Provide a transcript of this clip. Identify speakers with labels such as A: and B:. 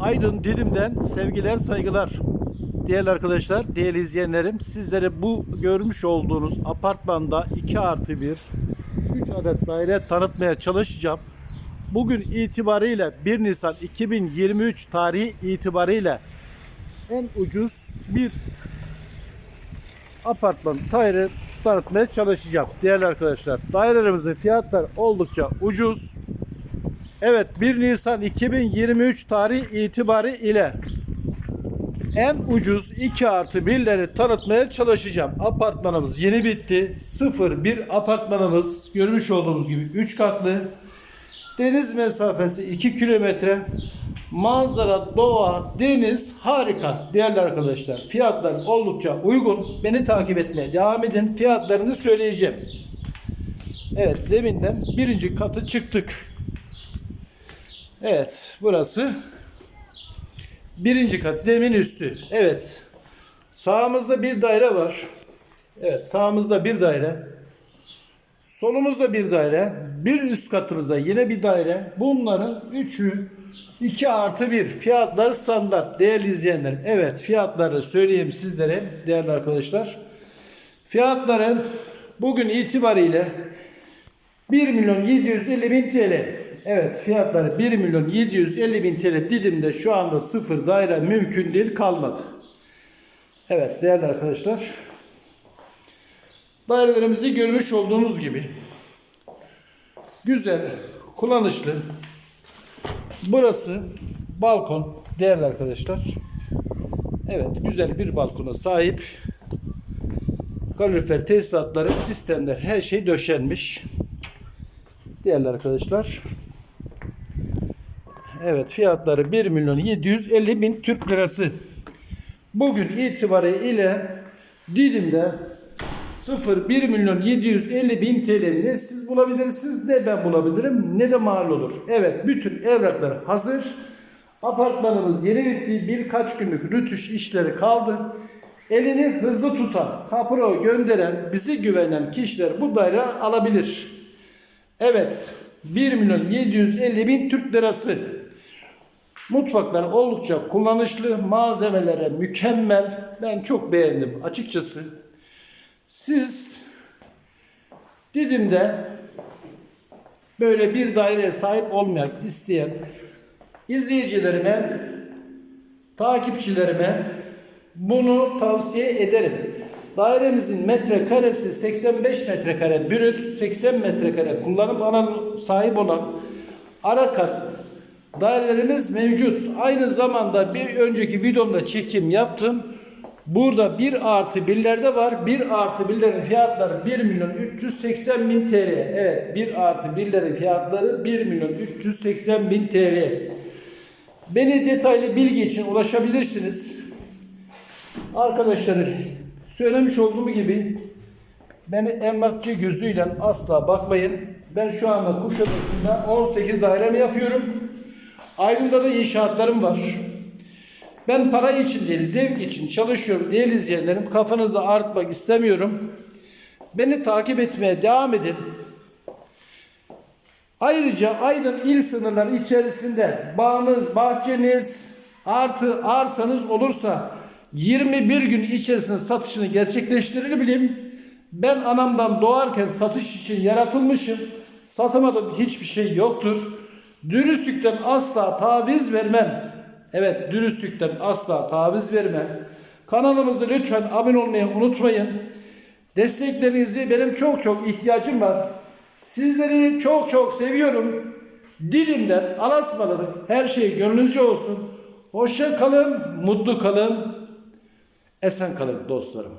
A: Aydın Didim'den sevgiler saygılar. Değerli arkadaşlar, değerli izleyenlerim sizlere bu görmüş olduğunuz apartmanda 2 artı 1 3 adet daire tanıtmaya çalışacağım. Bugün itibariyle 1 Nisan 2023 tarihi itibariyle en ucuz bir apartman daire tanıtmaya çalışacağım değerli arkadaşlar. Dairelerimizin fiyatları oldukça ucuz. Evet 1 Nisan 2023 tarihi itibari ile en ucuz 2 artı 1'leri tanıtmaya çalışacağım. Apartmanımız yeni bitti. 0 bir apartmanımız görmüş olduğumuz gibi 3 katlı. Deniz mesafesi 2 kilometre. Manzara, doğa, deniz harika değerli arkadaşlar. Fiyatlar oldukça uygun. Beni takip etmeye devam edin. Fiyatlarını söyleyeceğim. Evet zeminden birinci katı çıktık. Evet burası birinci kat zemin üstü. Evet sağımızda bir daire var. Evet sağımızda bir daire. Solumuzda bir daire. Bir üst katımızda yine bir daire. Bunların üçü 2 artı 1. Fiyatları standart. Değerli izleyenler. Evet fiyatları söyleyeyim sizlere değerli arkadaşlar. Fiyatları bugün itibariyle 1 milyon 750 bin TL. Evet fiyatları 1 milyon 750 bin TL Didim'de şu anda sıfır daire mümkün değil kalmadı. Evet değerli arkadaşlar. Dairelerimizi görmüş olduğunuz gibi güzel, kullanışlı. Burası balkon değerli arkadaşlar. Evet güzel bir balkona sahip. Kalorifer tesisatları, sistemler her şey döşenmiş. Değerli arkadaşlar. Evet fiyatları 1 milyon 750 bin Türk lirası. Bugün itibariyle Didim'de 0 1 milyon 750 bin TL ne siz bulabilirsiniz ne ben bulabilirim ne de mal olur. Evet bütün evraklar hazır. Apartmanımız yeni bitti. Birkaç günlük rütüş işleri kaldı. Elini hızlı tutan, kapıro gönderen, bizi güvenen kişiler bu daire alabilir. Evet 1 milyon 750 bin Türk lirası. Mutfaklar oldukça kullanışlı, malzemelere mükemmel. Ben çok beğendim açıkçası. Siz Didim'de böyle bir daireye sahip olmak isteyen izleyicilerime, takipçilerime bunu tavsiye ederim. Dairemizin metrekaresi 85 metrekare brüt, 80 metrekare kullanım alanı sahip olan ara kat dairelerimiz mevcut. Aynı zamanda bir önceki videomda çekim yaptım. Burada 1 artı birlerde var. 1 artı birlerin fiyatları 1 milyon 380 bin TL. Evet 1 artı birlerin fiyatları 1 milyon 380 bin TL. Beni detaylı bilgi için ulaşabilirsiniz. Arkadaşlar söylemiş olduğum gibi beni emlakçı gözüyle asla bakmayın. Ben şu anda Kuşadası'nda 18 dairemi yapıyorum. Aydın'da da inşaatlarım var. Ben para için değil, zevk için çalışıyorum değerli izleyenlerim. Kafanızda artmak istemiyorum. Beni takip etmeye devam edin. Ayrıca Aydın il sınırları içerisinde bağınız, bahçeniz artı arsanız olursa 21 gün içerisinde satışını gerçekleştirebilirim. Ben anamdan doğarken satış için yaratılmışım. Satamadığım hiçbir şey yoktur. Dürüstlükten asla taviz vermem. Evet dürüstlükten asla taviz vermem. Kanalımızı lütfen abone olmayı unutmayın. Desteklerinizi benim çok çok ihtiyacım var. Sizleri çok çok seviyorum. Dilimden alasmaları her şey gönlünüzce olsun. Hoşça kalın, mutlu kalın, esen kalın dostlarım.